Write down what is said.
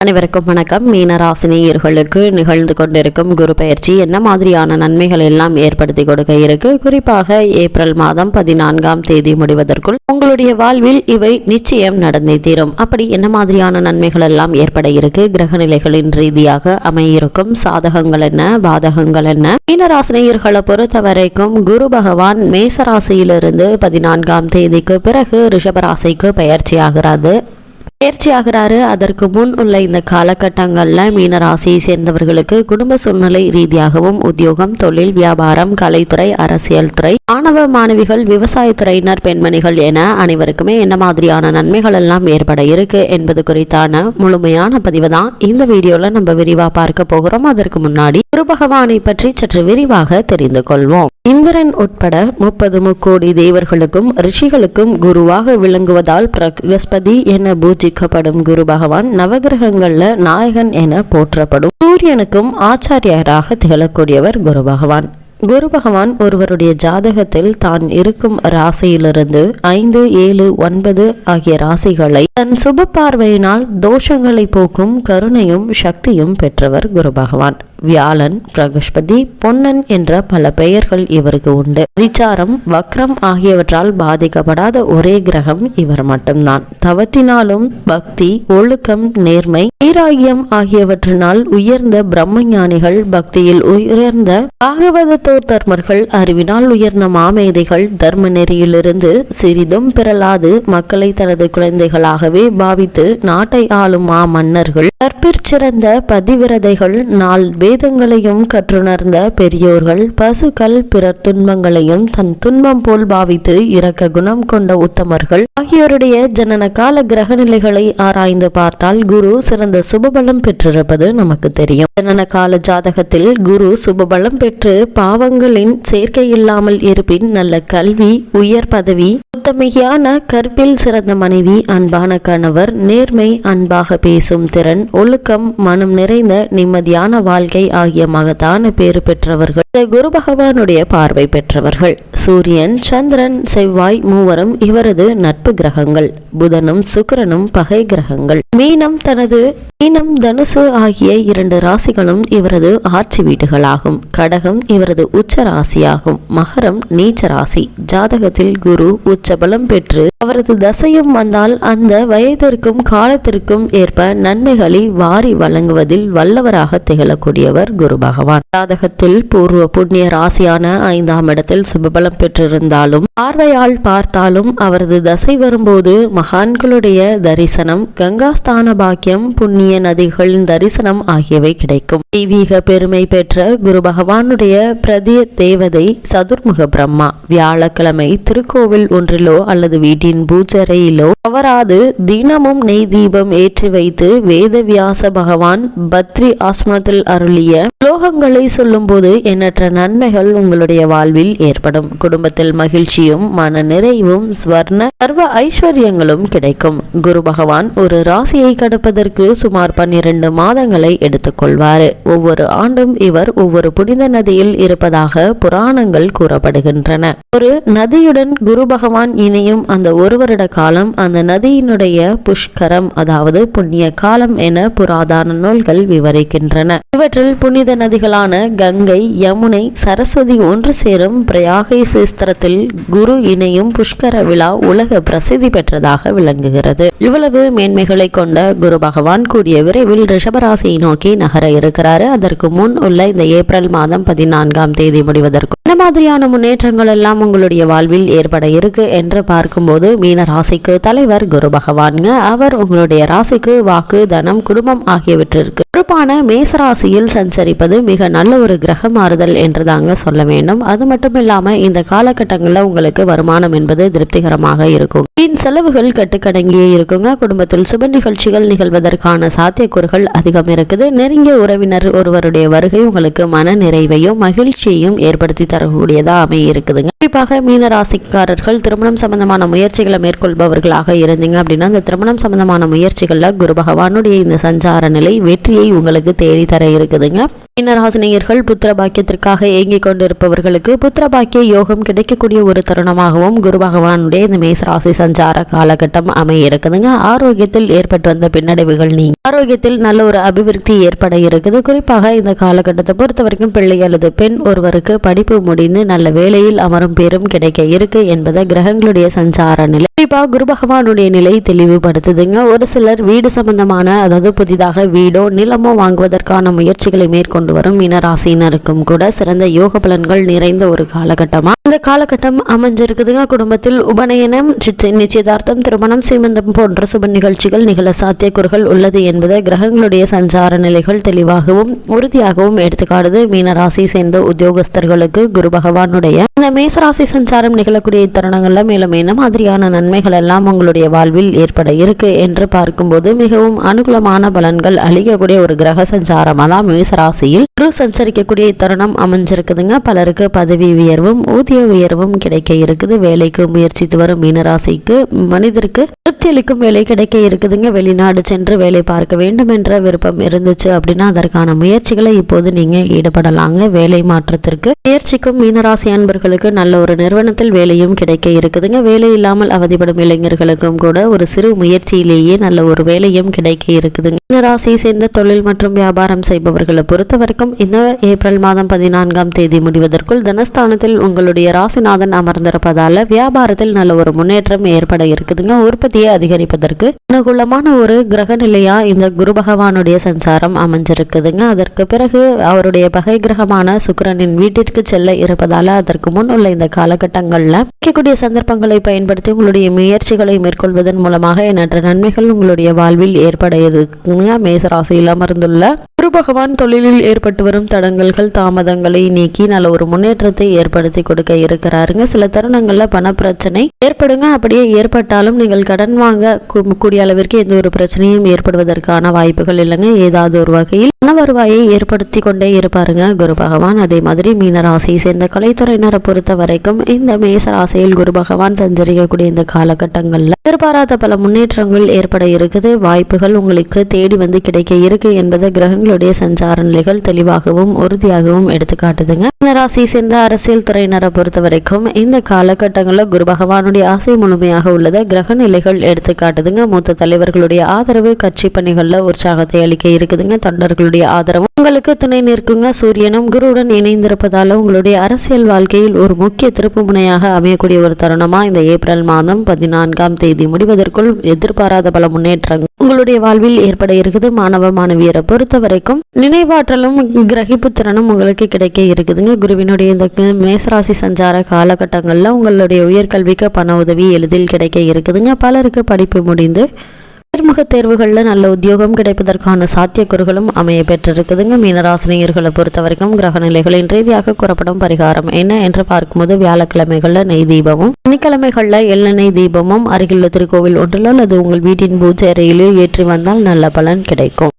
அனைவருக்கும் வணக்கம். மீனராசினியர்களுக்கு நிகழ்ந்து கொண்டிருக்கும் குரு பயிற்சி என்ன மாதிரியான நன்மைகள் எல்லாம் ஏற்படுத்தி கொடுக்க இருக்கு? குறிப்பாக ஏப்ரல் மாதம் பதினான்காம் தேதி முடிவதற்குள் உங்களுடைய வாழ்வில் இவை நிச்சயம் நடந்தே தீரும். அப்படி என்ன மாதிரியான நன்மைகள் எல்லாம் ஏற்பட இருக்கு? கிரக நிலைகளின் ரீதியாக அமையிருக்கும் சாதகங்கள் என்ன? பாதகங்கள் என்ன? மீனராசினியர்களை பொறுத்த வரைக்கும் குரு பகவான் மேசராசியிலிருந்து பதினான்காம் தேதிக்கு பிறகு ரிஷபராசிக்கு பயிற்சி தேர்ச்சியாகிறாரு அதற்கு முன் உள்ள இந்த காலகட்டங்களில் மீன ராசியை சேர்ந்தவர்களுக்கு குடும்ப சூழ்நிலை ரீதியாகவும் உத்தியோகம் தொழில் வியாபாரம் கலைத்துறை அரசியல் துறை மாணவ மாணவிகள் விவசாயத்துறையினர் பெண்மணிகள் என அனைவருக்குமே என்ன மாதிரியான நன்மைகள் எல்லாம் ஏற்பட இருக்கு என்பது குறித்தான முழுமையான பதிவு தான் இந்த வீடியோல நம்ம விரிவா பார்க்க போகிறோம். அதற்கு முன்னாடி குரு பகவானை பற்றி சற்று விரிவாக தெரிந்து கொள்வோம். இந்திரன் உட்பட முப்பது முக்கோடி தேவர்களுக்கும் ரிஷிகளுக்கும் குருவாக விளங்குவதால் பிரகஸ்பதி என பூஜிக்கப்படும் குரு பகவான் நவகிரகங்கள்ல நாயகன் என போற்றப்படும். சூரியனுக்கும் ஆச்சாரியராக திகழக்கூடியவர் குரு பகவான். குரு பகவான் ஒருவருடைய ஜாதகத்தில் தான் இருக்கும் ராசியிலிருந்து ஐந்து ஏழு ஒன்பது ஆகிய ராசிகளை தன் சுப பார்வையினால் தோஷங்களை போக்கும் கருணையும் சக்தியும் பெற்றவர் குரு பகவான். வியாழன் பிரகஸ்பதி பொன்னன் என்ற பல பெயர்கள் இவருக்கு உண்டு. அதிச்சாரம் வக்ரம் ஆகியவற்றால் பாதிக்கப்படாத ஒரே கிரகம் இவர் மட்டும்தான். தவத்தினாலும் பக்தி ஒழுக்கம் நேர்மை வைராகியம் ஆகியவற்றினால் உயர்ந்த பிரம்மஞானிகள் பக்தியில் உயர்ந்த பாகவதத்தோர் தர்மர்கள் அறிவினால் உயர்ந்த மாமேதைகள் தர்ம நெறியிலிருந்து சிறிதும் பிறலாது மக்களை தனது குழந்தைகளாகவே பாவித்து நாட்டை ஆளும் மா மன்னர்கள் கற்பிற்சிறந்த பதிவிரதைகள் நாள் வேதங்களையும் கற்றுணர்ந்த பெரியோர்கள் பசுக்கள் பிறர் துன்பங்களையும் தன் துன்பம் போல் பாவித்து இறக்க குணம் கொண்ட உத்தமர்கள். ஆகியோருடைய ஜனன கால கிரக நிலைகளை ஆராய்ந்து பார்த்தால் குரு சிறந்த சுபபலம் பெற்றிருப்பது நமக்கு தெரியும். ஜனன கால ஜாதகத்தில் குரு சுபபலம் பெற்று பாவங்களின் சேர்க்கை இல்லாமல் இருப்பின் நல்ல கல்வி உயர் பதவி உத்தமையான கற்பில் சிறந்த மனைவி அன்பான கணவர் நேர்மை அன்பாக பேசும் திறன் ஒழுக்கம் மனம் நிறைந்த நிம்மதியான வாழ்க்கை ஆகிய மகத்தான பேறு பெற்றவர்கள் குரு பகவானுடைய பார்வை பெற்றவர்கள். சூரியன் சந்திரன் செவ்வாய் மூவரும் இவரது நட்பு கிரகங்கள். புதனும் சுக்கரனும் பகை கிரகங்கள். மீனம் தனது மீனம் தனுசு ஆகிய இரண்டு ராசிகளும் இவரது ஆட்சி வீடுகளாகும். கடகம் இவரது உச்ச ராசியாகும் மகரம் நீச்ச ராசி ஜாதகத்தில் குரு உச்ச பலம் பெற்று அவரது தசையும் வந்தால் அந்த வயதிற்கும் காலத்திற்கும் ஏற்ப நன்மைகளை வாரி வழங்குவதில் வல்லவராக திகழக்கூடிய திகழக்கூடியவர் குரு பகவான். ஜாதகத்தில் பூர்வ புண்ணிய ராசியான ஐந்தாம் இடத்தில் சுபபலம் பெற்றிருந்தாலும் பார்வையால் பார்த்தாலும் அவரது தசை வரும்போது மகான்களுடைய தரிசனம் கங்காஸ்தான பாக்கியம் புண்ணிய நதிகளின் தரிசனம் ஆகியவை கிடைக்கும். தெய்வீக பெருமை பெற்ற குரு பகவானுடைய பிரதிய தேவதை சதுர்முக பிரம்மா. வியாழக்கிழமை திருக்கோவில் ஒன்றிலோ அல்லது வீட்டின் பூஜரையிலோ தவறாது தினமும் நெய் தீபம் ஏற்றி வைத்து வேதவியாச பகவான் பத்ரி ஆசிரமத்தில் அருளிய ஸ்லோகங்களை சொல்லும்போது எண்ணற்ற நன்மைகள் உங்களுடைய வாழ்வில் ஏற்படும். குடும்பத்தில் மகிழ்ச்சியும் மன நிறைவும் ஸ்வர்ண சர்வ ஐஸ்வர்யங்களும் கிடைக்கும். குரு பகவான் ஒரு ராசியை கடப்பதற்கு சுமார் பன்னிரண்டு மாதங்களை எடுத்துக்கொள்வார். ஒவ்வொரு ஆண்டும் இவர் ஒவ்வொரு புனித நதியில் இருப்பதாக புராணங்கள் கூறப்படுகின்றன. ஒரு நதியுடன் குரு பகவான் இணையும் அந்த ஒரு வருட காலம் அந்த நதியினுடைய புஷ்கரம் அதாவது புண்ணிய காலம் என புராதன நூல்கள் விவரிக்கின்றன. இவற்றில் புனித நதிகளான கங்கை யமுனை சரஸ்வதி ஒன்று சேரும் பிரயாகை சேஸ்திரத்தில் குரு இணையும் புஷ்கர விழா உலக பிரசித்தி பெற்றதாக விளங்குகிறது. இவ்வளவு மேன்மைகளை கொண்ட குரு பகவான் கூடிய விரைவில் ரிஷபராசியை நோக்கி நகர இருக்கிறாரு. அதற்கு முன் உள்ள இந்த ஏப்ரல் மாதம் பதினான்காம் தேதி முடிவதற்கு என்ன மாதிரியான முன்னேற்றங்கள் எல்லாம் உங்களுடைய வாழ்வில் ஏற்பட இருக்கு என்று பார்க்கும்போது மீன ராசிக்கு தலைவர் குரு பகவான்ங்க. அவர் உங்களுடைய ராசிக்கு வாக்கு தனம் குடும்பம் ஆகியவற்றிற்கு பொறுப்பான மேசராசியில் சஞ்சரிப்பது மிக நல்ல ஒரு கிரக மாறுதல் என்று தாங்க சொல்ல வேண்டும். அது மட்டும் இல்லாமல் இந்த காலகட்டங்களில் உங்களுக்கு வருமானம் என்பது திருப்திகரமாக இருக்கும். வீண் செலவுகள் கட்டுக்கடங்கியே இருக்குங்க. குடும்பத்தில் சுப நிகழ்ச்சிகள் நிகழ்வதற்கான சாத்தியக்கூறுகள் அதிகம் இருக்குது. நெருங்கிய உறவினர் ஒருவருடைய வருகை உங்களுக்கு மன நிறைவையும் மகிழ்ச்சியையும் ஏற்படுத்தி தரக்கூடியதா அமைய இருக்குதுங்க குறிப்பாக மீன ராசிக்காரர்கள் திருமணம் சம்பந்தமான முயற்சிகளை மேற்கொள்பவர்களாக இருந்தீங்க அப்படின்னா அந்த திருமணம் சம்பந்தமான முயற்சிகள்ல குரு பகவானுடைய இந்த சஞ்சார நிலை வெற்றியை உங்களுக்கு தேடி தர இருக்குதுங்க. மீனராசினியர்கள் புத்திர பாக்கியத்திற்காக ஏங்கிக் கொண்டிருப்பவர்களுக்கு புத்திர பாக்கிய யோகம் கிடைக்கக்கூடிய ஒரு தருணமாகவும் குரு பகவானுடைய இந்த மேசராசி சஞ்சார காலகட்டம் அமைய இருக்குதுங்க ஆரோக்கியத்தில் ஏற்பட்டு வந்த பின்னடைவுகள் நீங்க ஆரோக்கியத்தில் நல்ல ஒரு அபிவிருத்தி ஏற்பட இருக்குது. குறிப்பாக இந்த காலகட்டத்தை பொறுத்த வரைக்கும் பிள்ளை அல்லது பெண் ஒருவருக்கு படிப்பு முடிந்து நல்ல வேலையில் அமரும் பேரும் கிடைக்க இருக்கு என்பதை கிரகங்களுடைய சஞ்சார நிலை குறிப்பாக குரு பகவானுடைய நிலை தெளிவுபடுத்துதுங்க. ஒரு சிலர் வீடு சம்பந்தமான அதாவது புதிதாக வீடோ நிலமோ வாங்குவதற்கான முயற்சிகளை மேற்கொண்டு வரும் மீனராசினருக்கும் கூட சிறந்த யோக பலன்கள் நிறைந்த ஒரு காலகட்டமா இந்த காலகட்டம் அமைஞ்சிருக்குதுங்க. குடும்பத்தில் உபநயனம் நிச்சயதார்த்தம் திருமணம் சீமந்தம் போன்ற சுப நிகழ்ச்சிகள் நிகழ சாத்தியக்கூறுகள் உள்ளது என்பதை கிரகங்களுடைய சஞ்சார நிலைகள் தெளிவாகவும் உறுதியாகவும் எடுத்துக்காடுது மீனராசி சேர்ந்த உத்தியோகஸ்தர்களுக்கு குரு பகவானுடைய இந்த மேசராசி சஞ்சாரம் நிகழக்கூடிய இத்தருணங்கள்ல மேலும் என்ன மாதிரியான நன்மைகள் எல்லாம் உங்களுடைய வாழ்வில் ஏற்பட இருக்கு என்று பார்க்கும்போது மிகவும் அனுகூலமான பலன்கள் அளிக்கக்கூடிய ஒரு கிரக சஞ்சாரமாக தான் மேசராசியில் குரு சஞ்சரிக்கக்கூடிய இத்தருணம் அமைஞ்சிருக்குதுங்க. பலருக்கு பதவி உயர்வும் ஊதிய உயர்வும் கிடைக்க இருக்குது. வேலைக்கு முயற்சித்து வரும் மீனராசிக்கு மனிதருக்கு திருப்தி அளிக்கும் வேலை கிடைக்க இருக்குதுங்க. வெளிநாடு சென்று வேலை பார்க்க வேண்டும் என்ற விருப்பம் இருந்துச்சு அப்படின்னா அதற்கான முயற்சிகளை இப்போது நீங்க ஈடுபடலாங்க. வேலை மாற்றத்திற்கு முயற்சிக்கும் மீனராசி அன்பர்களுக்கு நல்ல ஒரு நிறுவனத்தில் வேலையும் கிடைக்க இருக்குதுங்க. வேலை இல்லாமல் அவதிப்படும் இளைஞர்களுக்கும் கூட ஒரு சிறு முயற்சியிலேயே நல்ல ஒரு வேலையும் கிடைக்க இருக்குதுங்க. மீனராசியை சேர்ந்த தொழில் மற்றும் வியாபாரம் செய்பவர்களை பொறுத்த வரைக்கும் இந்த ஏப்ரல் மாதம் பதினான்காம் தேதி முடிவதற்குள் தனஸ்தானத்தில் உங்களுடைய ராசிநாதன் அமர்ந்திருப்பதால வியாபாரத்தில் நல்ல ஒரு முன்னேற்றம் ஏற்பட இருக்குதுங்க. உற்பத்தியை அதிகரிப்பதற்கு அனுகூலமான ஒரு கிரக நிலையா இந்த குரு பகவானுடைய சஞ்சாரம் அமைஞ்சிருக்குதுங்க. அதற்கு பிறகு அவருடைய பகை கிரகமான சுக்கரனின் வீட்டிற்கு செல்ல இருப்பதால அதற்கு முன் உள்ள இந்த காலகட்டங்கள்ல கிடைக்கக்கூடிய சந்தர்ப்பங்களை பயன்படுத்தி உங்களுடைய முயற்சிகளை மேற்கொள்வதன் மூலமாக எண்ணற்ற நன்மைகள் உங்களுடைய வாழ்வில் ஏற்பட இருக்குதுங்க மேச ராசியில் அமர்ந்துள்ள குரு பகவான் தொழிலில் ஏற்பட்டு வரும் தடங்கல்கள் தாமதங்களை நீக்கி நல்ல ஒரு முன்னேற்றத்தை ஏற்படுத்தி கொடுக்க இருக்கிறாருங்க. சில தருணங்கள்ல பண பிரச்சனை ஏற்படுங்க. அப்படியே ஏற்பட்டாலும் நீங்கள் கடன் வாங்க கூடிய அளவிற்கு எந்த ஒரு பிரச்சனையும் ஏற்படுவதற்கான வாய்ப்புகள் இல்லைங்க. ஏதாவது ஒரு வகையில் பண வருவாயை ஏற்படுத்தி கொண்டே இருப்பாருங்க. குரு பகவான். அதே மாதிரி மீனராசியை சேர்ந்த கலைத்துறையினரை பொறுத்த வரைக்கும் இந்த மேச ராசியில் குரு பகவான் சஞ்சரிக்கக்கூடிய இந்த காலகட்டங்களில் எதிர்பாராத பல முன்னேற்றங்கள் ஏற்பட இருக்குது. வாய்ப்புகள் உங்களுக்கு தேடி வந்து கிடைக்க இருக்கு என்பதை கிரகங்களுடைய சஞ்சார நிலைகள் தெளிவாகவும் உறுதியாகவும் எடுத்துக்காட்டுதுங்க. மீன ராசியை சேர்ந்த அரசியல் துறையினரை பொறுத்த வரைக்கும் இந்த காலகட்டங்களில் குரு பகவானுடைய ஆசை முழுமையாக உள்ளது கிரக நிலைகள் எடுத்துக்காட்டுதுங்க மூத்த தலைவர்களுடைய ஆதரவு கட்சி பணிகளில் உற்சாகத்தை அளிக்க இருக்குதுங்க. தொண்டர்களுடைய ஆதரவும் உங்களுக்கு துணை நிற்குங்க. சூரியனும் குருவுடன் இணைந்திருப்பதால உங்களுடைய அரசியல் வாழ்க்கையில் ஒரு முக்கிய திருப்பு முனையாக அமையக்கூடிய ஒரு தருணமா இந்த ஏப்ரல் மாதம் பதினான்காம் தேதி முடிவதற்குள் எதிர்பாராத பல முன்னேற்றங்கள் உங்களுடைய வாழ்வில் ஏற்பட இருக்குது. மாணவ மாணவியரை பொறுத்த வரைக்கும் நினைவாற்றலும் கிரகிப்பு திறனும் உங்களுக்கு கிடைக்க இருக்குதுங்க. குருவினுடைய இந்த மேசராசி சஞ்சார காலகட்டங்களில் உங்களுடைய உயர்கல்விக்கு பண உதவி எளிதில் கிடைக்க இருக்குதுங்க. பலருக்கு படிப்பு முடிந்து நேர்முக தேர்வுகளில் நல்ல உத்தியோகம் கிடைப்பதற்கான சாத்தியக்கூறுகளும் அமைய பெற்றிருக்குதுங்க. மீனராசினியர்களை பொறுத்த வரைக்கும் கிரக ரீதியாக கூறப்படும் பரிகாரம் என்ன என்று பார்க்கும்போது வியாழக்கிழமைகளில் நெய் தீபமும் சனிக்கிழமைகளில் எள்ளெண்ணெய் தீபமும் அருகிலுள்ள திருக்கோவில் ஒன்றிலோ அல்லது உங்கள் வீட்டின் பூஜை அறையிலோ ஏற்றி வந்தால் நல்ல பலன் கிடைக்கும்.